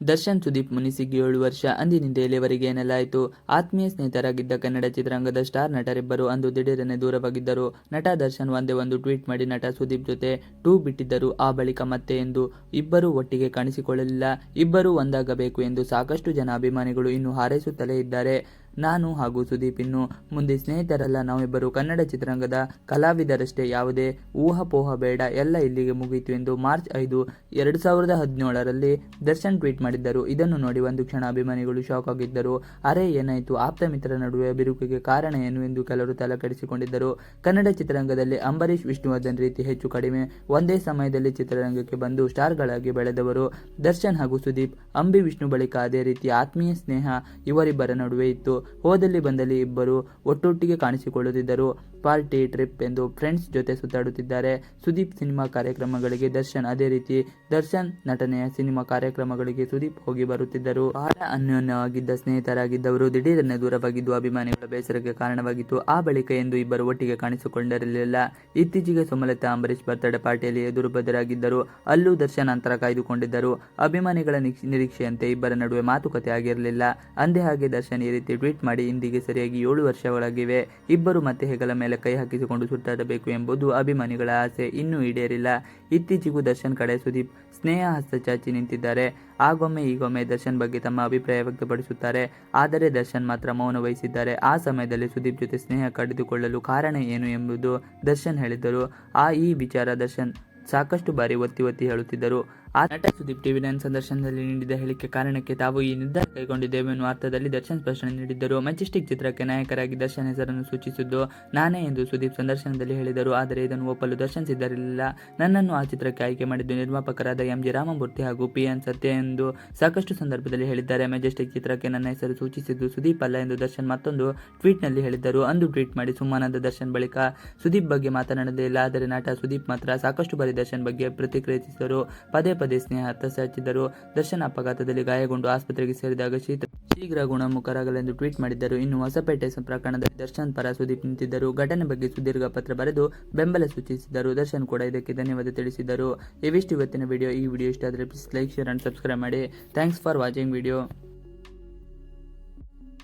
ದರ್ಶನ್ ಸುದೀಪ್ ಮುನಿಸಿಗೆ ಏಳು ವರ್ಷ. ಅಂದಿನಿಂದ ಇಲ್ಲಿಯವರೆಗೆ ಎನ್ನಲಾಯಿತು. ಆತ್ಮೀಯ ಸ್ನೇಹಿತರಾಗಿದ್ದ ಕನ್ನಡ ಚಿತ್ರರಂಗದ ಸ್ಟಾರ್ ನಟರಿಬ್ಬರು ಅಂದು ದಿಢೀರನೆ ದೂರವಾಗಿದ್ದರು. ನಟ ದರ್ಶನ್ ಒಂದೇ ಒಂದು ಟ್ವೀಟ್ ಮಾಡಿ ನಟ ಸುದೀಪ್ ಜೊತೆ ಟೂ ಬಿಟ್ಟಿದ್ದರು. ಆ ಬಳಿಕ ಮತ್ತೆ ಎಂದು ಇಬ್ಬರು ಒಟ್ಟಿಗೆ ಕಾಣಿಸಿಕೊಳ್ಳಲಿಲ್ಲ. ಇಬ್ಬರು ಒಂದಾಗಬೇಕು ಎಂದು ಸಾಕಷ್ಟು ಜನ ಅಭಿಮಾನಿಗಳು ಇನ್ನು ಹಾರೈಸುತ್ತಲೇ ಇದ್ದಾರೆ. ನಾನು ಹಾಗೂ ಸುದೀಪ್ ಇನ್ನು ಮುಂದೆ ಸ್ನೇಹಿತರಲ್ಲ. ನಾವಿಬ್ಬರು ಕನ್ನಡ ಚಿತ್ರರಂಗದ ಕಲಾವಿದರಷ್ಟೇ. ಯಾವುದೇ ಊಹಾಪೋಹ ಬೇಡ. ಎಲ್ಲ ಇಲ್ಲಿಗೆ ಮುಗಿಯಿತು ಎಂದು ಮಾರ್ಚ್ ಐದು, ಎರಡು ಸಾವಿರದ ಹದಿನೇಳರಲ್ಲಿ ದರ್ಶನ್ ಟ್ವೀಟ್ ಮಾಡಿದ್ದರು. ಇದನ್ನು ನೋಡಿ ಒಂದು ಕ್ಷಣ ಅಭಿಮಾನಿಗಳು ಶಾಕ್ ಆಗಿದ್ದರು. ಅರೆ, ಏನಾಯಿತು? ಆಪ್ತ ಮಿತ್ರ ನಡುವೆ ಬಿರುಕಿಗೆ ಕಾರಣ ಏನು ಎಂದು ಕೆಲವರು ತಲೆಕೆಡಿಸಿಕೊಂಡಿದ್ದರು. ಕನ್ನಡ ಚಿತ್ರರಂಗದಲ್ಲಿ ಅಂಬರೀಷ್, ವಿಷ್ಣುವರ್ಧನ್ ರೀತಿ ಹೆಚ್ಚು ಕಡಿಮೆ ಒಂದೇ ಸಮಯದಲ್ಲಿ ಚಿತ್ರರಂಗಕ್ಕೆ ಬಂದು ಸ್ಟಾರ್ಗಳಾಗಿ ಬೆಳೆದವರು ದರ್ಶನ್ ಹಾಗೂ ಸುದೀಪ್. ಅಂಬಿ, ವಿಷ್ಣು ಬಳಿಕ ಅದೇ ರೀತಿ ಆತ್ಮೀಯ ಸ್ನೇಹ ಇವರಿಬ್ಬರ ನಡುವೆ ಇತ್ತು. ಹೋದಲ್ಲಿ ಬಂದಲ್ಲಿ ಇಬ್ಬರು ಒಟ್ಟೊಟ್ಟಿಗೆ ಕಾಣಿಸಿಕೊಳ್ಳುತ್ತಿದ್ದರು. ಪಾರ್ಟಿ, ಟ್ರಿಪ್ ಎಂದು ಫ್ರೆಂಡ್ಸ್ ಜೊತೆ ಸುತ್ತಾಡುತ್ತಿದ್ದಾರೆ. ಸುದೀಪ್ ಸಿನಿಮಾ ಕಾರ್ಯಕ್ರಮಗಳಿಗೆ ದರ್ಶನ್ ಅದೇ ರೀತಿ ದರ್ಶನ್ ನಟನೆಯ ಸಿನಿಮಾ ಕಾರ್ಯಕ್ರಮಗಳಿಗೆ ಸುದೀಪ್ ಹೋಗಿ ಬರುತ್ತಿದ್ದರು. ಬಹಳ ಅನ್ಯೋನ್ಯವಾಗಿದ್ದ ಸ್ನೇಹಿತರಾಗಿದ್ದವರು ದಿಢೀರನೆ ದೂರವಾಗಿದ್ದು ಅಭಿಮಾನಿಗಳ ಬೇಸರಕ್ಕೆ ಕಾರಣವಾಗಿತ್ತು. ಆ ಬಳಿಕ ಎಂದು ಇಬ್ಬರು ಒಟ್ಟಿಗೆ ಕಾಣಿಸಿಕೊಂಡಿರಲಿಲ್ಲ. ಇತ್ತೀಚೆಗೆ ಸುಮಲತಾ ಅಂಬರೀಶ್ ಬರ್ತಡೆ ಪಾರ್ಟಿಯಲ್ಲಿ ಎದುರು ಬದರಾಗಿದ್ದರು ಅಲ್ಲೂ ದರ್ಶನ್ ಅಂತರ ಕಾಯ್ದುಕೊಂಡಿದ್ದರು. ಅಭಿಮಾನಿಗಳ ನಿರೀಕ್ಷ- ನಿರೀಕ್ಷೆಯಂತೆ ಇಬ್ಬರ ನಡುವೆ ಮಾತುಕತೆ ಆಗಿರಲಿಲ್ಲ. ಅಂದೇ ಹಾಗೆ ದರ್ಶನ್ ಈ ರೀತಿ ಟ್ವೀಟ್ ಮಾಡಿ, ಇಂದಿಗೆ ಸರಿಯಾಗಿ ಏಳು ವರ್ಷಗಳಾಗಿವೆ ಇಬ್ಬರು ಮತ್ತೆ ಹೆಗಲ ಮೇಲೆ ಕೈ ಹಾಕಿಸಿಕೊಂಡು ಸುತ್ತಾಡಬೇಕು ಎಂಬುದು ಅಭಿಮಾನಿಗಳ ಆಸೆ, ಇನ್ನೂ ಈಡೇರಿಲ್ಲ. ಇತ್ತೀಚೆಗೂ ದರ್ಶನ್ ಕಡೆ ಸುದೀಪ್ ಸ್ನೇಹ ಹಸ್ತ ಚಾಚಿ ನಿಂತಿದ್ದಾರೆ. ಆಗೊಮ್ಮೆ ಈಗೊಮ್ಮೆ ದರ್ಶನ್ ಬಗ್ಗೆ ತಮ್ಮ ಅಭಿಪ್ರಾಯ ವ್ಯಕ್ತಪಡಿಸುತ್ತಾರೆ. ಆದರೆ ದರ್ಶನ್ ಮಾತ್ರ ಮೌನ ವಹಿಸಿದ್ದಾರೆ. ಆ ಸಮಯದಲ್ಲಿ ಸುದೀಪ್ ಜೊತೆ ಸ್ನೇಹ ಕಡಿದುಕೊಳ್ಳಲು ಕಾರಣ ಏನು ಎಂಬುದು ದರ್ಶನ್ ಹೇಳಿದ್ದರು. ಆ ಈ ವಿಚಾರ ದರ್ಶನ್ ಸಾಕಷ್ಟು ಬಾರಿ ಒತ್ತಿ ಒತ್ತಿ ಹೇಳುತ್ತಿದ್ದರು. ನಟ ಸುದೀಪ್ ಟಿವಿ ನೈನ್ ಸಂದರ್ಶನದಲ್ಲಿ ನೀಡಿದ ಹೇಳಿಕೆ ಕಾರಣಕ್ಕೆ ತಾವು ಈ ನಿರ್ಧಾರ ಕೈಗೊಂಡಿದ್ದೇವೆ ಎನ್ನುವ ಅರ್ಥದಲ್ಲಿ ದರ್ಶನ್ ಸ್ಪಷ್ಟನೆ ನೀಡಿದ್ದರು. ಮೆಜೆಸ್ಟಿಕ್ ಚಿತ್ರಕ್ಕೆ ನಾಯಕರಾಗಿ ದರ್ಶನ್ ಹೆಸರನ್ನು ಸೂಚಿಸಿದ್ದು ನಾನೇ ಎಂದು ಸುದೀಪ್ ಸಂದರ್ಶನದಲ್ಲಿ ಹೇಳಿದರು. ಆದರೆ ಇದನ್ನು ಒಪ್ಪಲು ದರ್ಶನ್ ಸಿದ್ಧರಿಲ್ಲ. ನನ್ನನ್ನು ಆ ಚಿತ್ರಕ್ಕೆ ಆಯ್ಕೆ ಮಾಡಿದ್ದು ನಿರ್ಮಾಪಕರಾದ ಎಂ ಜಿ ರಾಮಮೂರ್ತಿ ಹಾಗೂ ಪಿ ಎನ್ ಸತ್ಯ ಎಂದು ಸಾಕಷ್ಟು ಸಂದರ್ಭದಲ್ಲಿ ಹೇಳಿದ್ದಾರೆ. ಮೆಜೆಸ್ಟಿಕ್ ಚಿತ್ರಕ್ಕೆ ನನ್ನ ಹೆಸರು ಸೂಚಿಸಿದ್ದು ಸುದೀಪ್ ಅಲ್ಲ ಎಂದು ದರ್ಶನ್ ಮತ್ತೊಂದು ಟ್ವೀಟ್ನಲ್ಲಿ ಹೇಳಿದ್ದರು. ಅಂದು ಟ್ವೀಟ್ ಮಾಡಿ, ಸುಮ್ಮನಾದ ದರ್ಶನ್ ಬಳಿಕ ಸುದೀಪ್ ಬಗ್ಗೆ ಮಾತನಾಡದೇ ಇಲ್ಲ. ಆದರೆ ನಟ ಸುದೀಪ್ ಮಾತ್ರ ಸಾಕಷ್ಟು ಬಾರಿ ದರ್ಶನ್ ಬಗ್ಗೆ ಪ್ರತಿಕ್ರಿಯಿಸಿದರು ಪದೇ ಸ್ನೇಹ ಹಚ್ಚಿದ್ದರು ದರ್ಶನ್ ಅಪಘಾತದಲ್ಲಿ ಗಾಯಗೊಂಡು ಆಸ್ಪತ್ರೆಗೆ ಸೇರಿದಾಗ ಶೀಘ್ರ ಶೀಘ್ರ ಗುಣಮುಖರಾಗಲೆಂದು ಟ್ವೀಟ್ ಮಾಡಿದ್ದರು. ಇನ್ನು ಹೊಸಪೇಟೆ ಪ್ರಕರಣದಲ್ಲಿ ದರ್ಶನ್ ಪರ ಸುದೀಪ್ ನಿಂತಿದ್ದರು. ಘಟನೆ ಬಗ್ಗೆ ಸುದೀರ್ಘ ಪತ್ರ ಬರೆದು ಬೆಂಬಲ ಸೂಚಿಸಿದ್ದರು. ದರ್ಶನ್ ಕೂಡ ಇದಕ್ಕೆ ಧನ್ಯವಾದ ತಿಳಿಸಿದರು ಇವಿಷ್ಟು ಇವತ್ತಿನ ವಿಡಿಯೋ. ಈ ವಿಡಿಯೋ ಇಷ್ಟ ಆದರೆ please like share and subscribe ಮಾಡಿ. Thanks for watching video